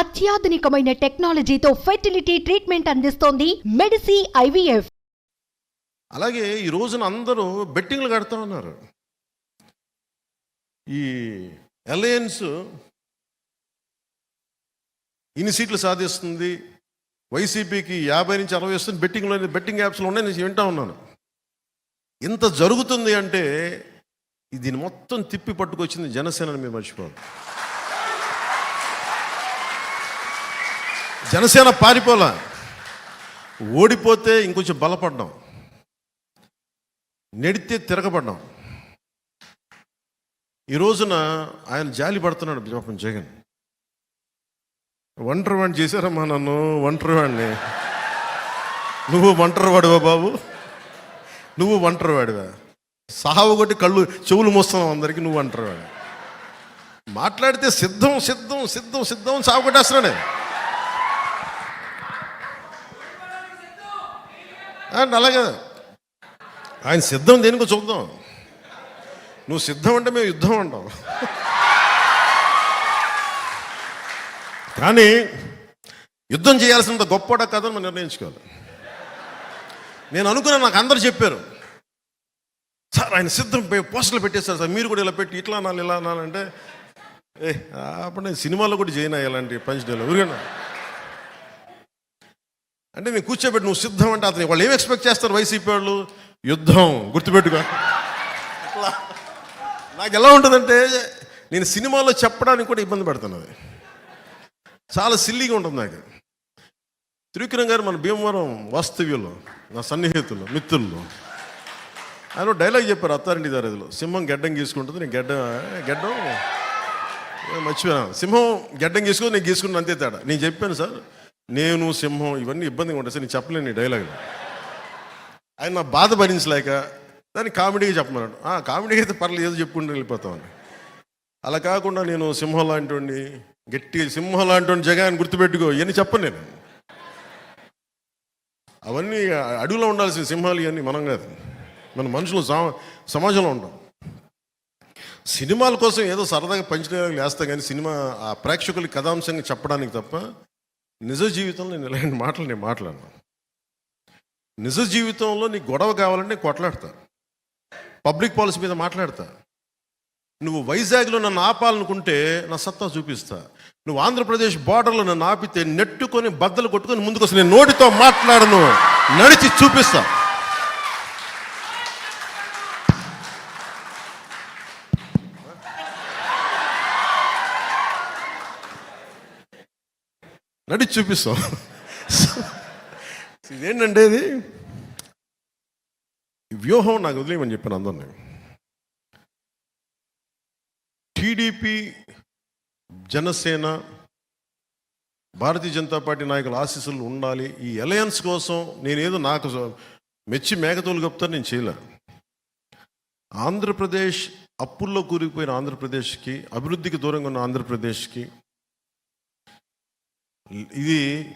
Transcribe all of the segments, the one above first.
అత్యాధునికమైన టెక్నాలజీతో fertility treatment అందిస్తోంది Medici IVF. అలాగే ఈ రోజున అందరూ బెట్టింగ్లు కడతా ఉన్నారు. ఈ అలయన్స్ ఇన్ని సీట్లు సాధిస్తుంది. వైసీపీకి యాభై నుంచి అరవై వస్తుంది బెట్టింగ్లో బెట్టింగ్ యాప్స్లో ఉన్నాయి నేను వింటా ఉన్నాను. ఇంత జరుగుతుంది అంటే దీన్ని మొత్తం తిప్పి పట్టుకొచ్చింది జనసేనని మీరు మర్చిపోవాలి జనసేన పారిపోలా. ఓడిపోతే ఇంకొంచెం బలపడ్డాం. నెడితే తిరగబడ్డాం. ఈ రోజున ఆయన జాలి పడుతున్నాడు పాపం జగన్. ఒంటరి వాడిని చేశారమ్మా నన్ను ఒంటరి వాడిని నువ్వు ఒంటరి వాడివా బాబు? నువ్వు ఒంటరి వాడివా సావు కొట్టి కళ్ళు చెవులు మోస్తున్నావు అందరికీ నువ్వు ఒంటరి వాడి మాట్లాడితే సిద్ధం సిద్ధం సిద్ధం సిద్ధం సాగు కొట్టేస్తున్నాడే అండ్ అలాగే ఆయన సిద్ధం దేనికో చూద్దాం. నువ్వు సిద్ధం అంటే మేము యుద్ధం అంటాం. కానీ యుద్ధం చేయాల్సినంత గొప్పడా కథను మనం నిర్ణయించుకోవాలి. నేను అనుకున్నాను నాకు అందరు చెప్పారు. సార్ ఆయన సిద్ధం పోస్టులు పెట్టేశారు సార్. మీరు కూడా ఇలా పెట్టి ఇట్లా అనాలి ఇలా అనాలంటే ఏ అప్పుడు నేను సినిమాలో కూడా చేయను ఇలాంటి పంచ్ డేలో. ఊరికన్నా అంటే నేను కూర్చోబెట్టి నువ్వు సిద్ధం అంటే అతను వాళ్ళు ఏం ఎక్స్పెక్ట్ చేస్తారు వైసీపీ వాళ్ళు? యుద్ధం గుర్తుపెట్టుకో. అట్లా. నాకు ఎలా ఉంటుందంటే నేను సినిమాలో చెప్పడానికి కూడా ఇబ్బంది పెడుతున్నది. చాలా సిల్లీగా ఉంటుంది నాకు. త్రివిక్రమ్ గారు మన భీమవరం వాస్తవ్యులు నా సన్నిహితులు మిత్రులు. ఆయన డైలాగ్ చెప్పారు అత్తారింటి దారిలో సింహం గెడ్డం గీసుకుంటుంది నేను గెడ్డ గెడ్డం? మర్చిపోయాను. సింహం గెడ్డం గీసుకుని నేను గీసుకున్నాను అంతే తేడా. నేను చెప్పాను సార్ నేను సింహం ఇవన్నీ ఇబ్బందిగా ఉంటాయి. సార్ నేను చెప్పలేను డైలాగ్ ఆయన నా బాధ భరించలేక దాన్ని కామెడీగా చెప్పమన్నాడు. ఆ కామెడీ అయితే పర్లేదు ఏదో చెప్పుకుంటూ వెళ్ళిపోతామని అలా కాకుండా నేను సింహం లాంటి గట్టి సింహం లాంటి జగాన్ని గుర్తుపెట్టుకో ఇవన్నీ చెప్పను నేను. అవన్నీ అడవిలో ఉండాల్సిన సింహాలు ఇవన్నీ మనం కాదు. మన మనుషులు సమాజంలో ఉంటాం. సినిమాల కోసం ఏదో సరదాగా పంచడానికి వేస్తాం కానీ సినిమా ఆ ప్రేక్షకులకి కథాంశంగా చెప్పడానికి తప్ప నిజ జీవితంలో నేను ఇలాంటి మాటలు నేను మాట్లాడను. నిజ జీవితంలో నీకు గొడవ కావాలంటే నేను కొట్లాడతా. పబ్లిక్ పాలసీ మీద మాట్లాడతా. నువ్వు వైజాగ్లో నన్ను ఆపాలనుకుంటే నా సత్తా చూపిస్తా. నువ్వు ఆంధ్రప్రదేశ్ బార్డర్లో నన్ను ఆపితే నెట్టుకొని బద్దలు కొట్టుకొని ముందుకు వస్తా నేను నోటితో మాట్లాడను. నడిచి చూపిస్తా. నడిచి చూపిస్తాం. ఇదేంటంటే ఇది? వ్యూహం నాకు వదిలేయమని చెప్పాను అందరినీ. టీడీపీ జనసేన భారతీయ జనతా పార్టీ నాయకుల ఆశీస్సులు ఉండాలి. ఈ అలయన్స్ కోసం నేనేదో నాకు మెచ్చి మేకతోలు కప్తాను నేను చేయలే. ఆంధ్రప్రదేశ్ అప్పుల్లో కూరుకుపోయిన ఆంధ్రప్రదేశ్కి అభివృద్ధికి దూరంగా ఉన్న ఆంధ్రప్రదేశ్కి ఇది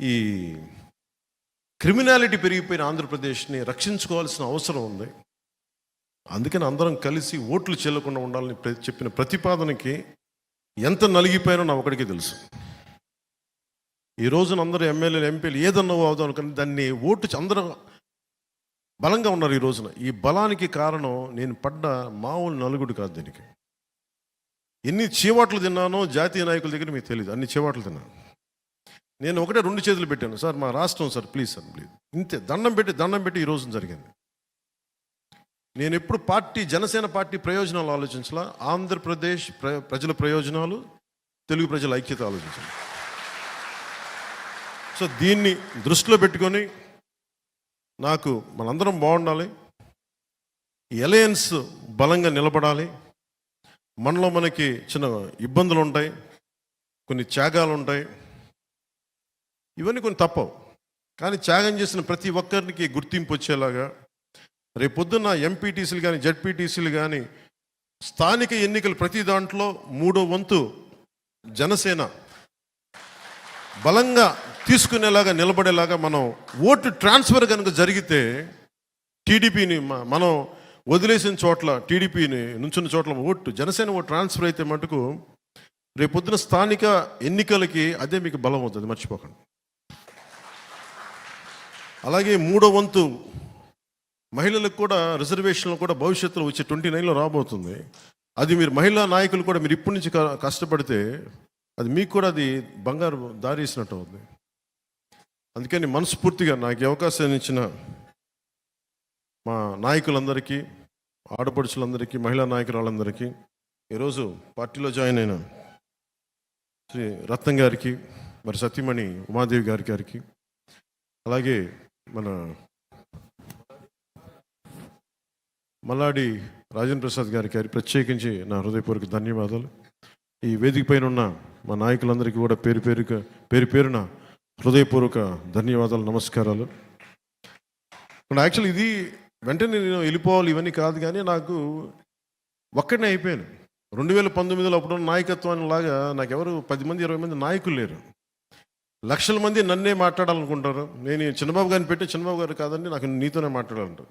ఈ క్రిమినాలిటీ పెరిగిపోయిన ఆంధ్రప్రదేశ్ని రక్షించుకోవాల్సిన అవసరం ఉంది. అందుకని అందరం కలిసి ఓట్లు చెల్లకుండా ఉండాలని చెప్పిన ప్రతిపాదనకి ఎంత నలిగిపోయానో నా ఒకడికి తెలుసు. ఈ రోజున అందరూ ఎమ్మెల్యేలు ఎంపీలు ఏదన్నా అవుదాం అనుకుని దాన్ని ఓటు చ- అందరూ బలంగా ఉన్నారు ఈ రోజున. ఈ బలానికి కారణం నేను పడ్డ మామూలు నలుగుడు కాదు దీనికి. ఎన్ని చీవాట్లు తిన్నానో జాతీయ నాయకుల దగ్గర మీకు తెలియదు అన్ని చీవాట్లు తిన్నాను. నేను ఒకటే రెండు చేతులు పెట్టాను. సార్ మా రాష్ట్రం సార్ ప్లీజ్ సార్ ప్లీజ్ ఇంతే దండం పెట్టి దండం పెట్టి ఈ రోజున జరిగింది. నేను ఎప్పుడు పార్టీ జనసేన పార్టీ ప్రయోజనాలు ఆలోచించాల. ఆంధ్రప్రదేశ్ ప్ర ప్రజల ప్రయోజనాలు తెలుగు ప్రజల ఐక్యత ఆలోచించాలి. సో దీన్ని దృష్టిలో పెట్టుకొని నాకు మనందరం బాగుండాలి. ఎలయన్స్ బలంగా నిలబడాలి. మనలో మనకి చిన్న ఇబ్బందులు ఉంటాయి కొన్ని త్యాగాలు ఉంటాయి ఇవన్నీ కొన్ని తప్పవు. కానీ త్యాగం చేసిన ప్రతి ఒక్కరికి గుర్తింపు వచ్చేలాగా రేపొద్దున్న ఎంపీటీసీలు కానీ జడ్పీటీసీలు కానీ స్థానిక ఎన్నికలు ప్రతి దాంట్లో మూడో వంతు జనసేన బలంగా తీసుకునేలాగా నిలబడేలాగా మనం ఓటు ట్రాన్స్ఫర్ కనుక జరిగితే టీడీపీని మనం వదిలేసిన చోట్ల టీడీపీని నుంచున్న చోట్ల ఓటు జనసేన ఓటు ట్రాన్స్ఫర్ అయితే మటుకు రేపొద్దున స్థానిక ఎన్నికలకి అదే మీకు బలం అవుతుంది మర్చిపోకండి. అలాగే మూడో వంతు మహిళలకు కూడా రిజర్వేషన్లు కూడా భవిష్యత్తులో వచ్చే ట్వంటీ నైన్లో రాబోతుంది. అది మీరు మహిళా నాయకులు కూడా మీరు ఇప్పటి నుంచి కష్టపడితే అది మీకు కూడా అది బంగారు దారి ఇచ్చినట్టు అవుతుంది. అందుకని మనస్ఫూర్తిగా నాకు అవకాశం అవకాశాన్ని ఇచ్చిన మా నాయకులందరికీ ఆడపడుచులందరికీ మహిళా నాయకురాలందరికీ ఈరోజు పార్టీలో జాయిన్ అయిన శ్రీ రత్నం గారికి మరి సతీమణి ఉమాదేవి గారి గారికి అలాగే మన మల్లాడి రాజేంద్ర ప్రసాద్ గారికి గారి ప్రత్యేకించి నా హృదయపూర్వక ధన్యవాదాలు. ఈ వేదిక పైన ఉన్న మా నాయకులందరికీ కూడా పేరు పేరుక పేరు పేరున హృదయపూర్వక ధన్యవాదాలు నమస్కారాలు. యాక్చువల్లీ యాక్చువల్ ఇది వెంటనే నేను వెళ్ళిపోవాలి ఇవన్నీ కాదు కానీ నాకు ఒక్కడనే అయిపోయాను. రెండు వేల పంతొమ్మిదిలో అప్పుడు నాయకత్వాన్ని లాగా నాకు ఎవరు పది మంది ఇరవై మంది నాయకులు లేరు. లక్షల మంది నన్నే మాట్లాడాలనుకుంటారు. నేను చిన్నబాబు గారిని పెట్టి చిన్నబాబు గారు కాదండి నాకు నీతోనే మాట్లాడాలంటారు.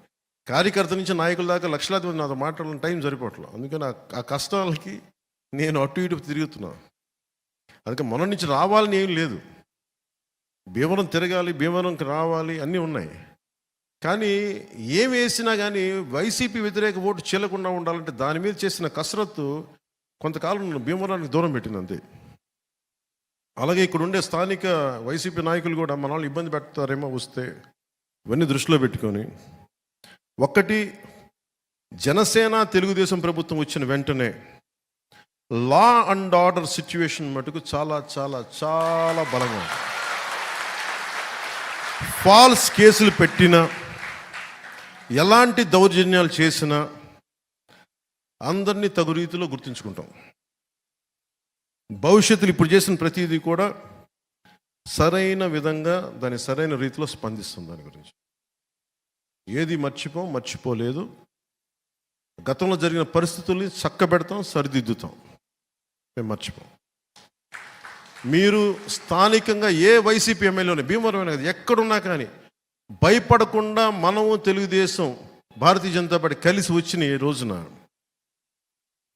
కార్యకర్త నుంచి నాయకుల దాకా లక్షలాది మంది నాతో మాట్లాడాలని టైం సరిపోవట్లేదు. అందుకని ఆ- ఆ కష్టాలకి నేను అటు ఇటు తిరుగుతున్నాను అందుకే మొన్న నుంచి రావాలని ఏం లేదు. భీమవరం తిరగాలి భీమవరంకి రావాలి అన్నీ ఉన్నాయి. కానీ ఏం వేసినా కానీ వైసీపీ వ్యతిరేక ఓటు చీలకుండా ఉండాలంటే దాని మీద చేసిన కసరత్తు కొంతకాలం భీమవరానికి దూరం పెట్టింది అంతే అలాగే ఇక్కడ ఉండే స్థానిక వైసీపీ నాయకులు కూడా మనల్ని ఇబ్బంది పెడతారేమో వస్తే ఇవన్నీ దృష్టిలో పెట్టుకొని ఒక్కటి జనసేన తెలుగుదేశం ప్రభుత్వం వచ్చిన వెంటనే లా అండ్ ఆర్డర్ సిచ్యువేషన్ మటుకు చాలా చాలా చాలా బలంగా ఉంది. ఫాల్స్ కేసులు పెట్టినా ఎలాంటి దౌర్జన్యాలు చేసినా అందరినీ తగు రీతిలో గుర్తుంచుకుంటాం. భవిష్యత్తులో ఇప్పుడు చేసిన ప్రతిదీ కూడా సరైన విధంగా దాని సరైన రీతిలో స్పందిస్తుంది దాని గురించి. ఏది మర్చిపోం మర్చిపోలేదు. గతంలో జరిగిన పరిస్థితుల్ని చక్కబెడతాం సరిదిద్దుతాం. మేము మర్చిపోం. మీరు స్థానికంగా ఏ వైసీపీ ఎమ్మెల్యేని భీమవరమైన కదా ఎక్కడున్నా కానీ భయపడకుండా మనము తెలుగుదేశం భారతీయ జనతా పార్టీ కలిసి వచ్చిన ఈ రోజున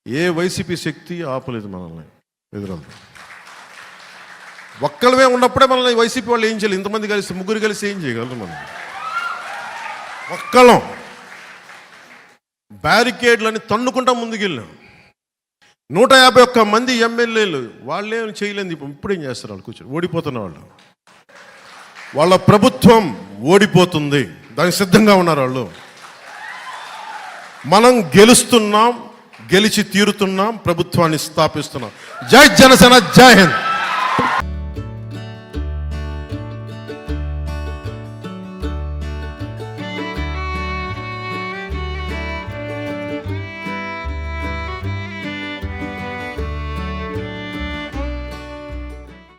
ఏ వైసీపీ శక్తి ఆపలేదు మనల్ని ఎదురు ఒక్కళ్ళమే ఉన్నప్పుడే మనల్ని వైసీపీ వాళ్ళు ఏం చేయాలి ఇంతమంది కలిసి ముగ్గురు కలిసి ఏం చేయగలరు మనం? ఒక్కళ్ళం. బ్యారికేడ్లని తన్నుకుంటా ముందుకెళ్ళాం. నూట యాభై ఒక్క మంది ఎమ్మెల్యేలు వాళ్ళేం చేయలేదు. ఇప్పుడు ఇప్పుడేం చేస్తారు వాళ్ళు కూర్చొని? ఓడిపోతున్న వాళ్ళు. వాళ్ళ ప్రభుత్వం ఓడిపోతుంది. దానికి సిద్ధంగా ఉన్నారు వాళ్ళు. మనం గెలుస్తున్నాం గెలిచి తీరుతున్నాం ప్రభుత్వాన్ని స్థాపిస్తున్నాం. జై జనసేన జై హింద్.